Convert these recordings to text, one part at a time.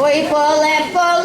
Oi, and polé.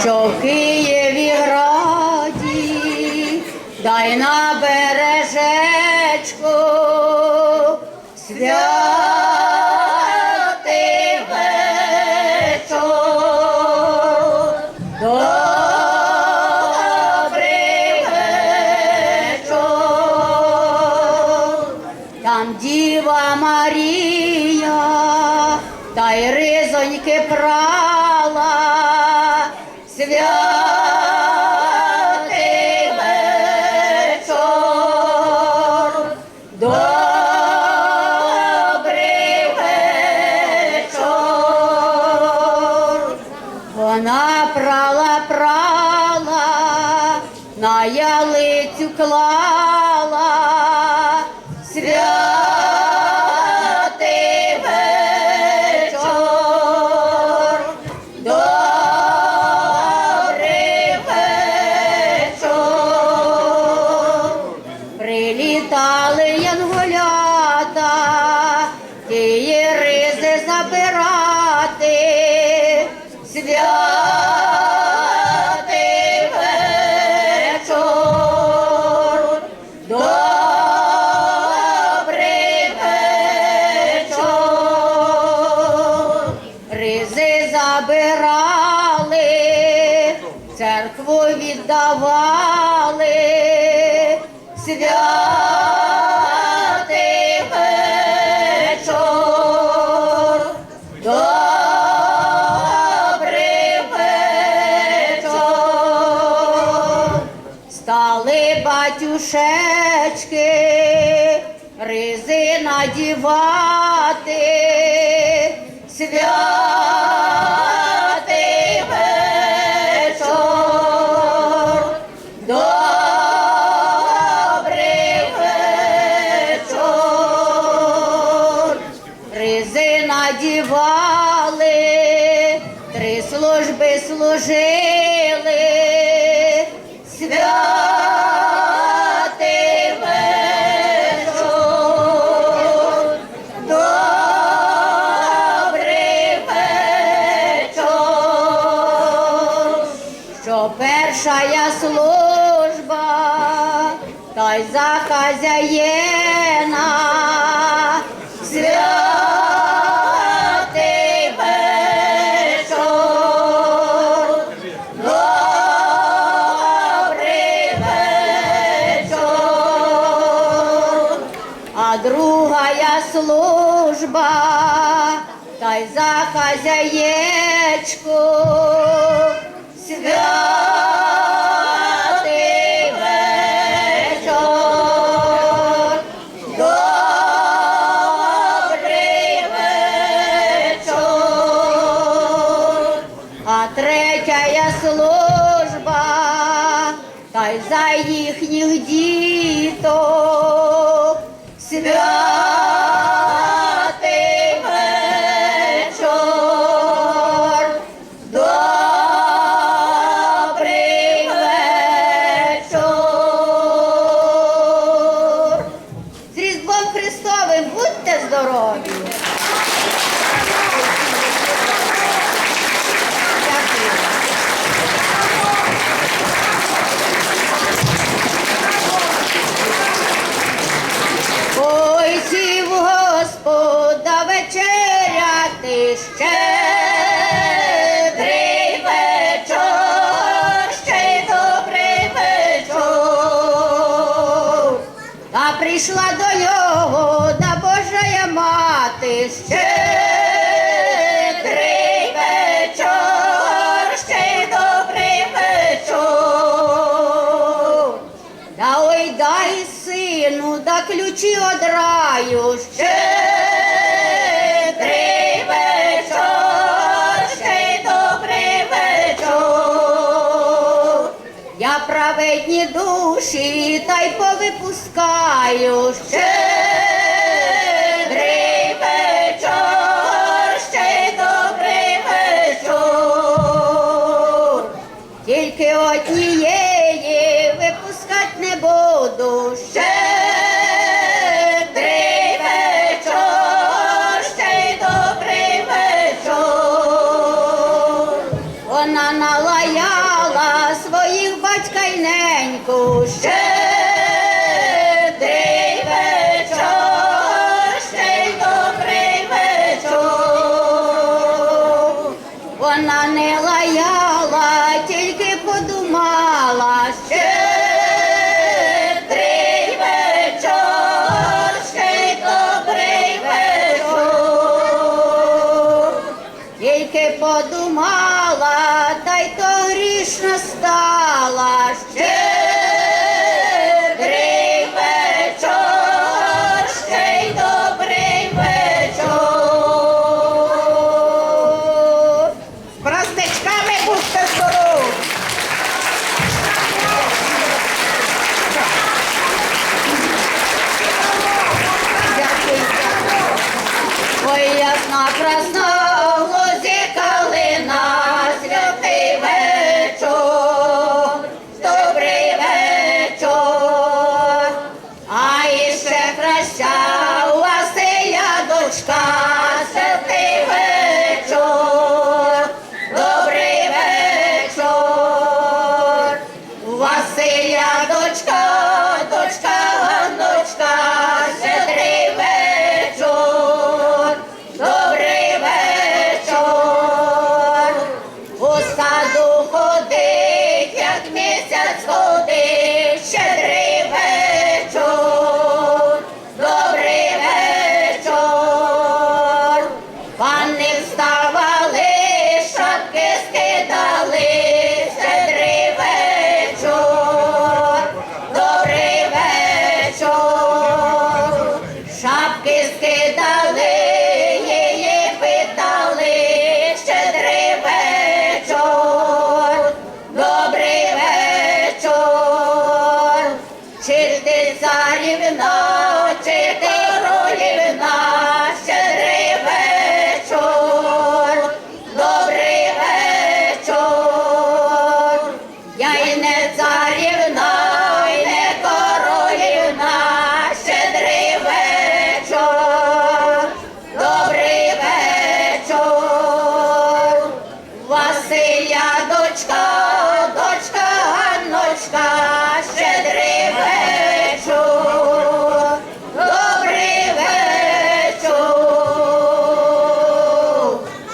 Що в Києві граді, дай на бережечку святий вечір. Добрий вечір. Там Діва Марія, та й ризоньки прала, святий вечір, добрий. Вона прала, прала, на ялицю клала, Прилітали янголята, тієї ризи забирати, святий вечір. Ризи забирали, церкву віддавали, батюшечки, ризи надівати, святий вечір, добрий вечір. Ризи надівали, три служби служили, святий що перша служба, та й за хазяєна, а друга я служба, та й за хазяєчку, та й за їхніх діток, святий прийшла до нього, да Божая мати, щедрий вечор, ще добрий вечор. Да ой дай сину, да ключі од раю, душі та й повипускаю, щедрий батька й неньку. Ще й добрий. Вона не лаяла, тільки подумала. Щедрий вечор, ще й добрий. Тільки подумала, та й то грішна стала. Щедрий Шапки скидали,